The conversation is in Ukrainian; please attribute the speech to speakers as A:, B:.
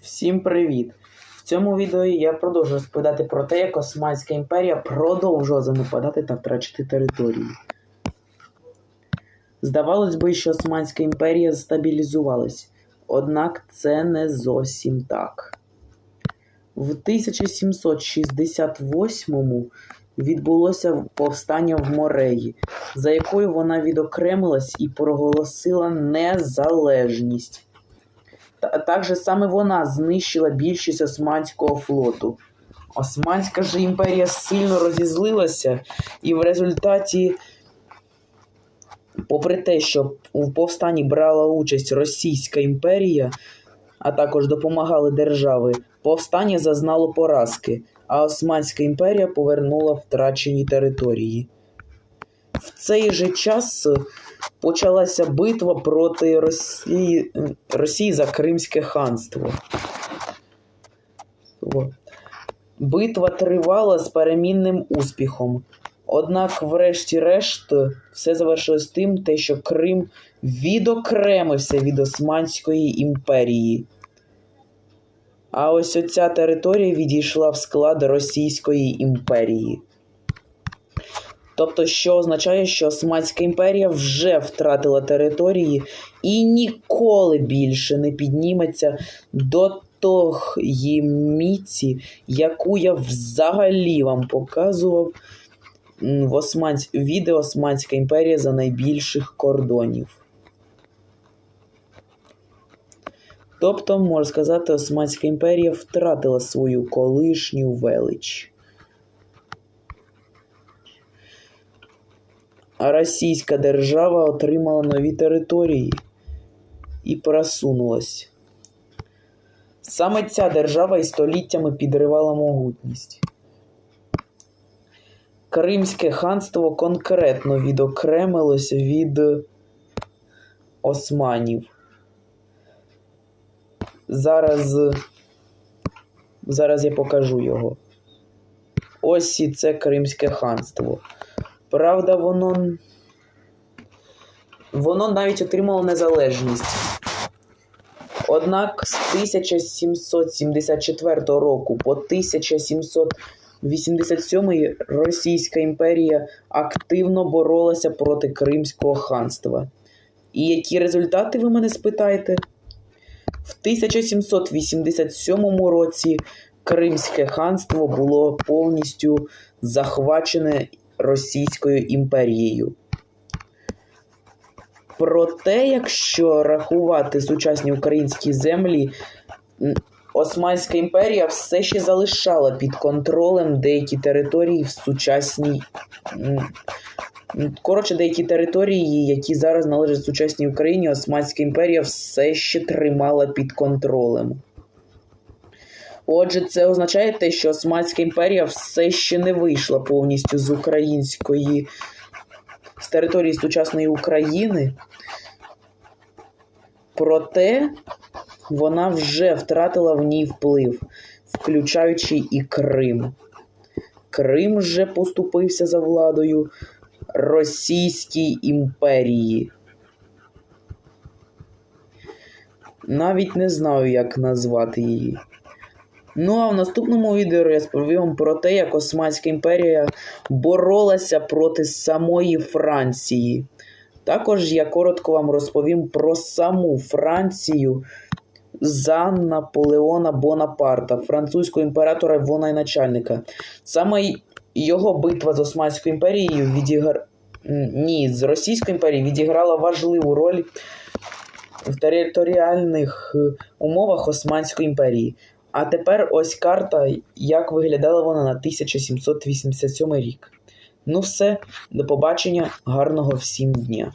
A: Всім привіт! В цьому відео я продовжую розповідати про те, як Османська імперія продовжувала занепадати та втрачати території. Здавалось би, що Османська імперія стабілізувалась, однак це не зовсім так. В 1768-му відбулося повстання в Мореї, за якою вона відокремилась і проголосила незалежність. Та також саме вона знищила більшість Османського флоту. Османська ж імперія сильно розізлилася, і в результаті, попри те, що у повстанні брала участь Російська імперія, а також допомагали держави, повстання зазнало поразки, а Османська імперія повернула втрачені території. В цей же час почалася битва проти Росії, Росії за Кримське ханство. Битва тривала з перемінним успіхом. Однак, врешті-решт, все завершилось тим, те, що Крим відокремився від Османської імперії. А ось оця територія відійшла в склад Російської імперії. Тобто, що означає, що Османська імперія вже втратила території і ніколи більше не підніметься до тої міці, яку я взагалі вам показував в Османсь... відео Османська імперія за найбільших кордонів. Тобто, можна сказати, Османська імперія втратила свою колишню велич. Російська держава отримала нові території і просунулась. Саме ця держава і століттями підривала могутність. Кримське ханство конкретно відокремилося від османів. Зараз, зараз я покажу його. Ось і це Кримське ханство. Правда, воно. Воно навіть отримало незалежність. Однак з 1774 року по 1787 Російська імперія активно боролася проти Кримського ханства. І які результати ви мене спитаєте? В 1787 році Кримське ханство було повністю захвачене Російською імперією. Проте, якщо рахувати сучасні українські землі, Османська імперія все ще залишала під контролем деякі території в сучасній. Коротше, деякі території, які зараз належать сучасній Україні, Османська імперія все ще тримала під контролем. Отже, це означає те, що Османська імперія все ще не вийшла повністю з української з території сучасної України. Проте вона вже втратила в ній вплив, включаючи і Крим. Крим вже поступився за владою Російській імперії. Навіть не знаю, як назвати її. Ну а в наступному відео я розповім вам про те, як Османська імперія боролася проти самої Франції. Також я коротко вам розповім про саму Францію за Наполеона Бонапарта, французького імператора воєначальника. Саме його битва з Османською імперією відігр... Ні, з Російською імперією відіграла важливу роль в територіальних е, умовах Османської імперії. А тепер ось карта, як виглядала вона на 1787 рік. Ну все, до побачення, гарного всім дня.